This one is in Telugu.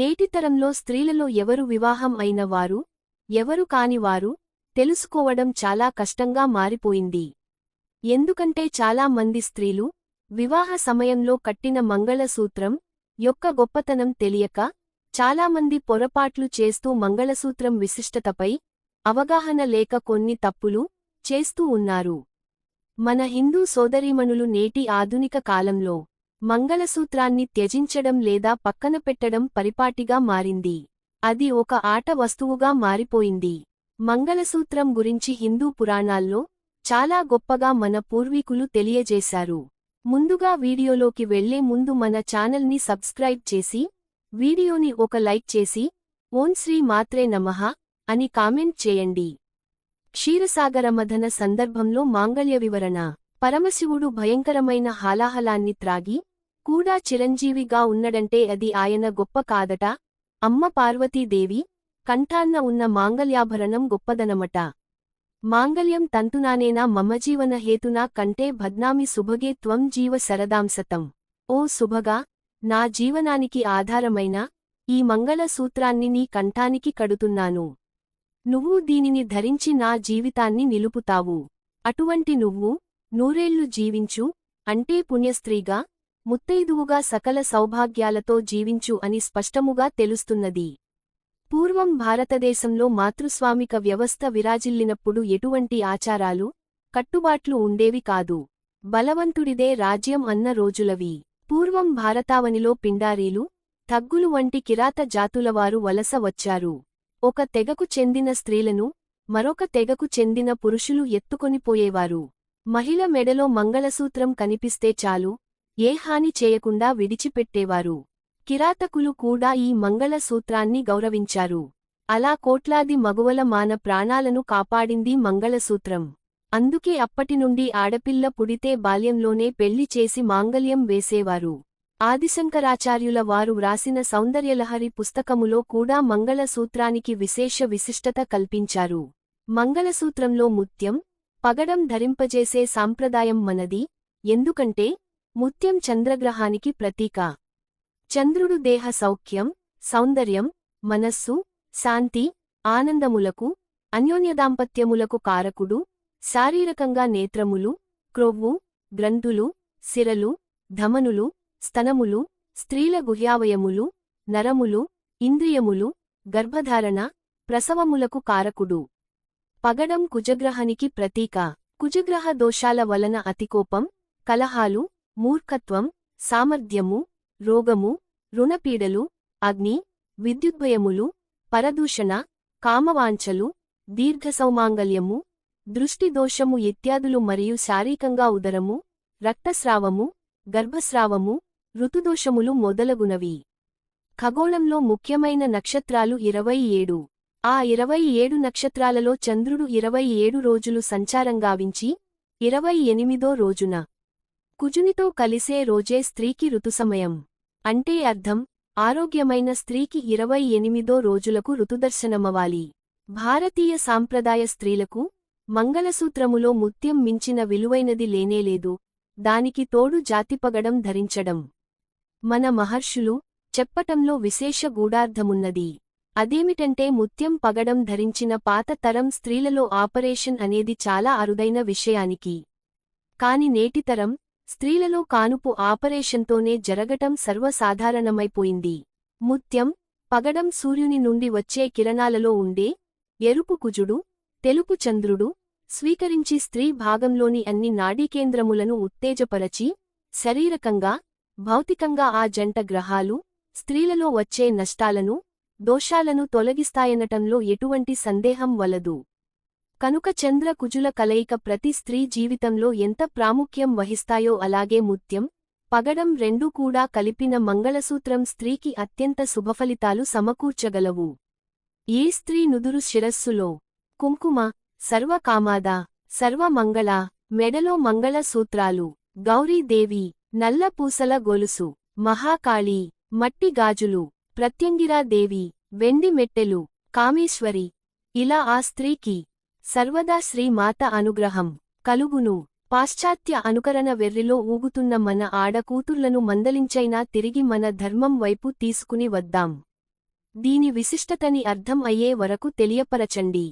నేటితరంలో స్త్రీలలో ఎవరు వివాహం అయిన వారు ఎవరు కానివారు తెలుసుకోవడం చాలా కష్టంగా మారిపోయింది. ఎందుకంటే చాలా మంది స్త్రీలు వివాహ సమయంలో కట్టిన మంగళసూత్రం యొక్క గొప్పతనం తెలియక చాలామంది పొరపాట్లు చేస్తూ మంగళసూత్రం విశిష్టతపై అవగాహన లేక కొన్ని తప్పులు చేస్తూ ఉన్నారు. మన హిందూ సోదరీమణులు నేటి ఆధునిక కాలంలో మంగళసూత్రాన్ని త్యజించడం లేదా పక్కన పెట్టడం పరిపాటిగా మారింది. అది ఒక ఆట వస్తువుగా మారిపోయింది. మంగళసూత్రం గురించి హిందూ పురాణాల్లో చాలా గొప్పగా మన పూర్వీకులు తెలియజేశారు. ముందుగా వీడియోలోకి వెళ్ళే ముందు మన ఛానల్ని సబ్స్క్రైబ్ చేసి వీడియోని ఒక లైక్ చేసి ఓం శ్రీ మాత్రే నమః అని కామెంట్ చేయండి. క్షీరసాగరమథన సందర్భంలో మాంగళ్య వివరణ పరమశివుడు భయంకరమైన హాలాహలాన్ని త్రాగి కూడా చిరంజీవిగా ఉన్నడంటే అది ఆయన గొప్ప కాదట. అమ్మ పార్వతీదేవి కంఠాన్న ఉన్న మాంగల్యాభరణం గొప్పదనమట. మాంగళ్యం తంతునానేనా మమజీవన హేతునా కంటే భద్నామి సుభగే త్వం జీవ సరదాంసతం ఓ సుభగా నా జీవనానికి ఆధారమైన ఈ మంగళ సూత్రాన్ని నీ కంఠానికి కడుతున్నాను. నువ్వు దీనిని ధరించి నా జీవితాన్ని నిలుపుతావు. అటువంటి నువ్వు నూరేళ్ళు జీవించు అంటే పుణ్యస్త్రీగా ముత్తైదువుగా సకల సౌభాగ్యాలతో జీవించు అని స్పష్టముగా తెలుస్తున్నది. పూర్వం భారతదేశంలో మాతృస్వామిక వ్యవస్థ విరాజిల్లినప్పుడు ఎటువంటి ఆచారాలు కట్టుబాట్లు ఉండేవి కాదు. బలవంతుడిదే రాజ్యం అన్న రోజులవి. పూర్వం భారతావనిలో పిండారీలు తగ్గులు వంటి కిరాత జాతులవారు వలస వచ్చారు. ఒక తెగకు చెందిన స్త్రీలను మరొక తెగకు చెందిన పురుషులు ఎత్తుకొనిపోయేవారు మహిళ మెడలో మంగళసూత్రం కనిపిస్తే చాలు ఏ హాని చేయకుండా విడిచిపెట్టేవారు. కిరాతకులు కూడా ఈ మంగళ సూత్రాన్ని గౌరవించారు. అలా కోట్లాది మగువల మాన ప్రాణాలను కాపాడింది మంగళసూత్రం. అందుకే అప్పటినుండి ఆడపిల్ల పుడితే బాల్యంలోనే పెళ్ళి చేసి మాంగల్యం వేసేవారు. ఆదిశంకరాచార్యుల వారు వ్రాసిన సౌందర్యలహరి పుస్తకములో కూడా మంగళసూత్రానికి విశేష విశిష్టత కల్పించారు. మంగళసూత్రంలో ముత్యం పగడం ధరింపజేసే సాంప్రదాయం మనది ఎందుకంటే ముత్యం చంద్రగ్రహానికి ప్రతీక. చంద్రుడు దేహ సౌఖ్యం సౌందర్యం మనస్సు శాంతి ఆనందములకు అన్యోన్యదాంపత్యములకు కారకుడు శారీరకంగా నేత్రములు క్రొవ్వు గ్రంథులు సిరలు ధమనులు స్తనములు స్త్రీల గుహ్యావయములు నరములు ఇంద్రియములు గర్భధారణ ప్రసవములకు కారకుడు. పగడం కుజగ్రహానికి ప్రతీక. కుజగ్రహ దోషాల వలన అతికోపం కలహాలు మూర్ఖత్వం సామర్థ్యము రోగము రుణపీడలు అగ్ని విద్యుద్భయములు పరదూషణ కామవాంఛలు దీర్ఘసౌమాంగల్యము దృష్టిదోషము ఇత్యాదులు మరియు శారీకంగా ఉదరము రక్తస్రావము గర్భస్రావము ఋతుదోషములు మొదలగునవి. ఖగోళంలో ముఖ్యమైన నక్షత్రాలు ఇరవై ఏడు. ఆ ఇరవై ఏడు నక్షత్రాలలో చంద్రుడు ఇరవై ఏడు రోజులు సంచారంగావించి ఇరవై ఎనిమిదో రోజున కుజునితో కలిసే రోజే స్త్రీకి ఋతుసమయం. అంటే అర్థం ఆరోగ్యమైన స్త్రీకి ఇరవై ఎనిమిదో రోజులకు ఋతుదర్శనమవాలి భారతీయ సాంప్రదాయ స్త్రీలకు మంగళసూత్రములో ముత్యం మించిన విలువైనది లేనేలేదు దానికి తోడు జాతిపగడం ధరించడం. మన మహర్షులు చెప్పటంలో విశేష గూఢార్థమున్నది. అదేమిటంటే ముత్యం పగడం ధరించిన పాత తరం స్త్రీలలో ఆపరేషన్ అనేది చాలా అరుదైన విషయానికి. కాని నేటితరం స్త్రీలలో కానుపు ఆపరేషన్తోనే జరగటం సర్వసాధారణమైపోయింది. ముత్యం పగడం సూర్యుని నుండి వచ్చే కిరణాలలో ఉండే ఎరుపు కుజుడు తెలుపు చంద్రుడు స్వీకరించి స్త్రీ భాగంలోని అన్ని నాడీకేంద్రములను ఉత్తేజపరచి శరీరకంగా భౌతికంగా ఆ జంట గ్రహాలు స్త్రీలలో వచ్చే నష్టాలను దోషాలను తొలగిస్తాయనటంలో ఎటువంటి సందేహం వలదు. కనుక చంద్ర కుజుల కలయిక ప్రతి స్త్రీ జీవితంలో ఎంత ప్రాముఖ్యం వహిస్తాయో అలాగే ముత్యం పగడం రెండూ కూడా కలిపిన మంగళసూత్రం స్త్రీకి అత్యంత శుభఫలితాలు సమకూర్చగలవు. ఏ స్త్రీ నుదురు శిరస్సులో? కుంకుమ సర్వకామాద సర్వమంగళ మెడలో మంగళ సూత్రాలు గౌరీదేవి నల్ల పూసల గొలుసు మహాకాళీ మట్టి గాజులు ప్రత్యంగిరాదేవి వెండి మెట్టెలు కామేశ్వరి. ఇలా ఆ స్త్రీకి సర్వదా శ్రీమాత అనుగ్రహం కలుగును. పాశ్చాత్య అనుకరణ వెర్రిలో ఊగుతున్న మన ఆడకూతుర్లను మందలించైనా తిరిగి మన ధర్మం వైపు తీసుకుని వద్దాం. దీని విశిష్టతని అర్థం అయ్యే వరకు తెలియపరచండి.